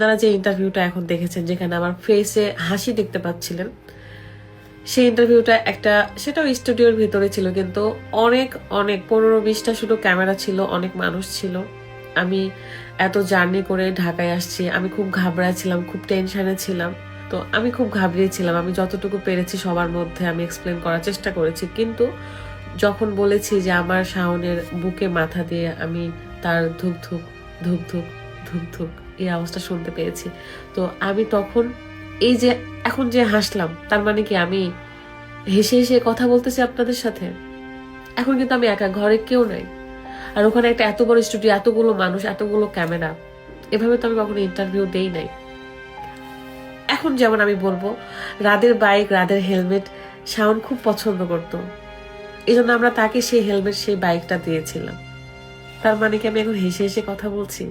আপনারা যে ইন্টারভিউটা এখন দেখেছেন, যেখানে আমার ফেসে হাসি দেখতে পাচ্ছিলেন, সেই ইন্টারভিউটা একটা, সেটাও স্টুডিওর ভিতরে ছিল, কিন্তু অনেক অনেক, পনেরো বিশটা শুধু ক্যামেরা ছিল, অনেক মানুষ ছিল। আমি এত জার্নি করে ঢাকায় আসছি, আমি খুব ঘাবড়াচ্ছিলাম খুব টেনশানে ছিলাম। তো আমি খুব ঘাবড়িয়েছিলাম আমি যতটুকু পেরেছি সবার মধ্যে আমি এক্সপ্লেন করার চেষ্টা করেছি, কিন্তু যখন বলেছি যে আমার শাওনের বুকে মাথা দিয়ে আমি তার ধুক ধুক ধুক ধুক ধুক ধুক এই আওয়াজটা শুনতে পেয়েছি। তো আমি তখন এই যে এখন যে হাসলাম, তার মানে কি আমি হেসে হেসে কথা বলতেছি আপনাদের সাথে? এখন কিন্তু আমি একা, ঘরে কেউ নাই। আর ওখানে একটা এত বড় স্টুডিও এতগুলো মানুষ, এতগুলো ক্যামেরা এভাবে তো আমি কখনো ইন্টারভিউ দেই নাই। এখন যেমন আমি বলব, রাদের বাইক রাদের হেলমেট শাওন খুব পছন্দ করতো। এই জন্য আমরা তাকে সেই হেলমেট সেই বাইকটা দিয়েছিলাম। তার মানে কি আমি এখন হেসে হেসে কথা বলছি?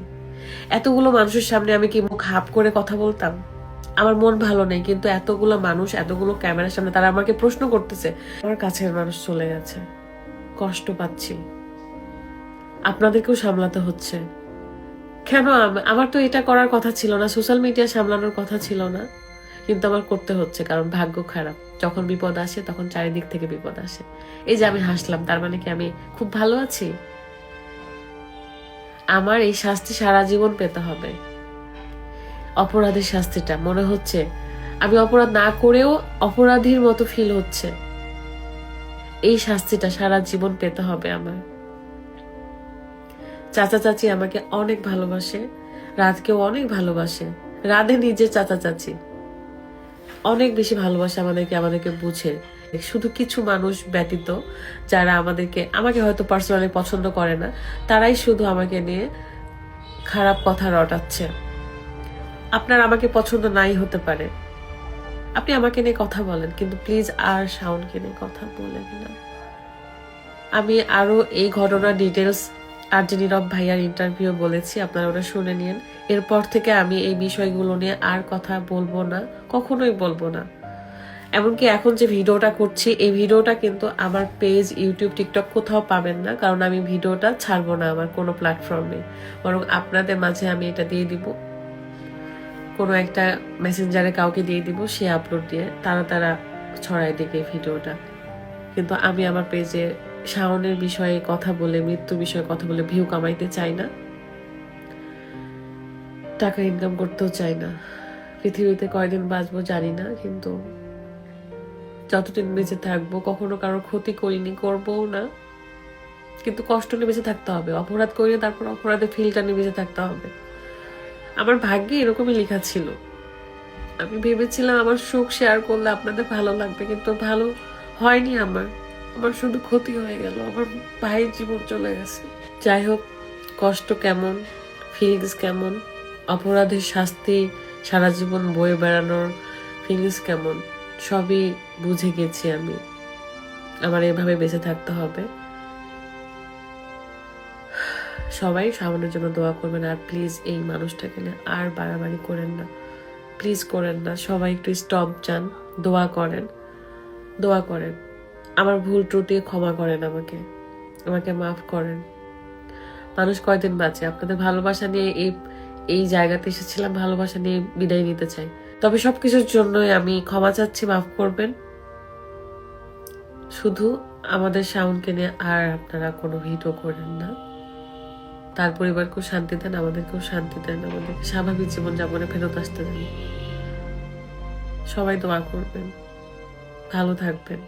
এতগুলো মানুষের সামনে আমি কি মুখ হাফ করে কথা বলতাম? আমার মন ভালো নেই, কিন্তু এতগুলো মানুষ, এতগুলো ক্যামেরার সামনে তারা আমাকে প্রশ্ন করতেছে, আমার কাছের মানুষ চলে গেছে। কষ্ট পাচ্ছি। আপনাদেরকেও সামলাতে হচ্ছে। কেন? আমার তো এটা করার কথা ছিল না, সোশ্যাল মিডিয়া সামলানোর কথা ছিল না। কিন্তু আমার করতে হচ্ছে, কারণ ভাগ্য খারাপ। যখন বিপদ আসে, তখন চারিদিক থেকে বিপদ আসে। এই যে আমি হাসলাম, তার মানে কি আমি খুব ভালো আছি? আমার এই শাস্তি সারা জীবন পেতে হবে। অপরাধের শাস্তিটা, মনে হচ্ছে। আমি অপরাধ না করেও অপরাধীর মতো ফিল হচ্ছে। এই শাস্তিটা সারা জীবন পেতে হবে আমার। চাচা চাচি আমাকে অনেক ভালোবাসে, রাতকেও অনেক ভালোবাসে। রাধে নিজের চাচা চাচি। অনেক বেশি ভালোবাসে আমাদেরকে আমাদেরকে বুঝে। শুধু কিছু মানুষ ব্যতীত যারা আমাদেরকে, আমাকে হয়তো পার্সোনালি পছন্দ করে না, তারাই শুধু আমাকে নিয়ে খারাপ কথা রটাচ্ছে। আপনার আমাকে পছন্দ নাই হতে পারে। আপনি আমাকে নিয়ে কথা বলেন, কিন্তু প্লিজ আর শাওনকে নিয়ে কথা বলেন না। আমি আরও এই ঘটনার ডিটেলস আর যে নীরব ভাইয়ার ইন্টারভিউ বলেছি, আপনারা ওটা শুনে নিন। এরপর থেকে আমি এই বিষয়গুলো নিয়ে আর কথা বলব না, কখনোই বলব না। এমনকি এখন যে ভিডিওটা করছি, এই ভিডিওটা কিন্তু আমার পেজ ইউটিউব, টিকটক কোথাও পাবেন না, কারণ আমি ভিডিওটা ছাড়বো না আমার কোনো প্ল্যাটফর্মে বরং আপনাদের মাঝে আমি এটা দিয়ে দিব। কোনো একটা মেসেঞ্জারে কাউকে দিয়ে দিব, সে আপলোড দিয়ে তারা তারা দিকে এই ভিডিওটা। কিন্তু আমি আমার পেজে শাওনের বিষয়ে কথা বলে মৃত্যু বিষয়ে কথা বলে ভিউ কামাইতে চাই না। টাকা ইনকাম করতেও চাই না। পৃথিবীতে কয়দিন বাঁচবো জানি না, কিন্তু যতদিন বেঁচে থাকব, কখনো কারোর ক্ষতি করিনি, করবও না। কিন্তু কষ্ট নিয়ে বেঁচে থাকতে হবে, অপরাধ করিয়ে তারপর অপরাধে ফিলটা নিয়ে বেঁচে থাকতে হবে। আমার ভাগ্যে এরকমই লেখা ছিল। আমি ভেবেছিলাম আমার সুখ শেয়ার করলে আপনাদের ভালো লাগবে, কিন্তু ভালো হয়নি আমার। আমার শুধু ক্ষতি হয়ে গেল, আমার ভাইয়ের জীবন চলে গেছে। যাই হোক, কষ্ট কেমন ফিলিংস কেমন, অপরাধের শাস্তি, সারা জীবন বয়ে বেড়ানোর ফিলিংস কেমন? সবই বুঝে গেছি আমি। আমার এভাবে বেঁচে থাকতে হবে। সবাই সামনের জন্য দোয়া করবেন আর প্লিজ এই মানুষটাকে নিয়ে আর বাড়াবাড়ি করেন না। প্লিজ করেন না, সবাই একটু স্টপ যান, দোয়া করেন দোয়া করেন। আমার ভুল ত্রুটি ক্ষমা করেন আমাকে আমাকে মাফ করেন। মানুষ কয়দিন বাঁচে? আপনাদের ভালোবাসা নিয়ে এই এই জায়গাতে এসেছিলাম, ভালোবাসা নিয়ে বিদায় নিতে চাই। তবে সবকিছুর জন্যই আমি ক্ষমা চাচ্ছি, মাফ করবেন। শুধু আমাদের সাউন্ডকে নিয়ে আর আপনারা কোনো ভিডিও করেন না। তার পরিবারকেও শান্তি দেন, আমাদেরকেও শান্তি দেন, আমাদেরকে স্বাভাবিক জীবনযাপনে ফেরত আসতে দেন। সবাই দোয়া করবেন। ভালো থাকবেন।